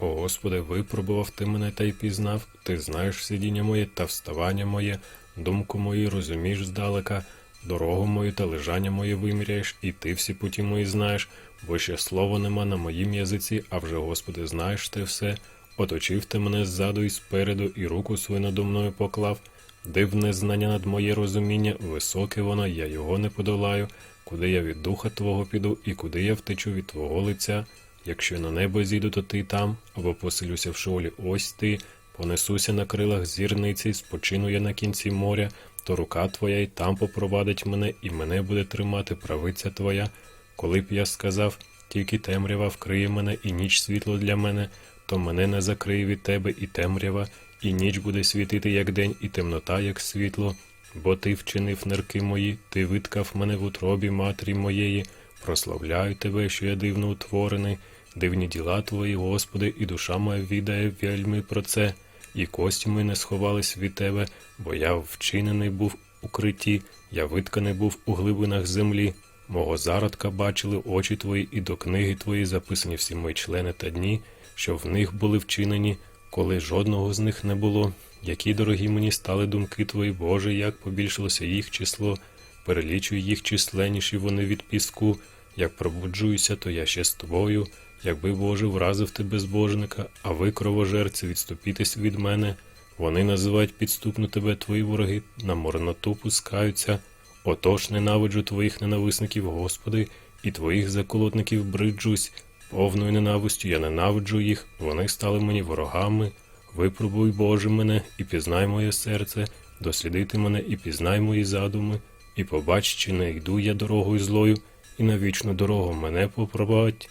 О Господи, випробував ти мене та й пізнав, ти знаєш сидіння моє та вставання моє, думку мою розумієш здалека, дорогу мою та лежання моє виміряєш, і ти всі путі мої знаєш, бо ще слова нема на моїм язиці, а вже, Господи, знаєш ти все. Оточив ти мене ззаду і спереду, і руку свою надо мною поклав. Дивне знання над моє розуміння, високе воно, я його не подолаю. Куди я від духа Твого піду, і куди я втечу від Твого лиця. Якщо на небо зійду, то ти там, або поселюся в шолі, ось ти, понесуся на крилах зірниці, спочину я на кінці моря, то рука твоя й там попровадить мене, і мене буде тримати правиця твоя. Коли б я сказав, тільки темрява вкриє мене, і ніч світло для мене, то мене не закриє від тебе і темрява, і ніч буде світити, як день, і темнота, як світло. Бо ти вчинив нирки мої, ти виткав мене в утробі матері моєї. Прославляю тебе, що я дивно утворений, дивні діла твої, Господи, і душа моя відає вельми про це, і кості мої не сховались від тебе, бо я вчинений був у критті, я витканий був у глибинах землі. Мого зародка бачили очі твої, і до книги твої записані всі мої члени та дні, що в них були вчинені, коли жодного з них не було. Які дорогі мені стали думки твої, Боже, як побільшилося їх число, перелічую їх численніші вони від піску. Як пробуджуюся, то я ще з тобою. Якби Боже вразив ти безбожника, а ви, кровожерці, відступітесь від мене. Вони називають підступно тебе твої вороги, на морноту пускаються. Отож ненавиджу твоїх ненависників, Господи, і твоїх заколотників бриджусь. Повною ненавистю я ненавиджу їх, вони стали мені ворогами. Випробуй, Боже, мене, і пізнай моє серце, дослідити мене і пізнай мої задуми, і побач, чи не йду я дорогою злою, і на вічну дорогу мене попровадь.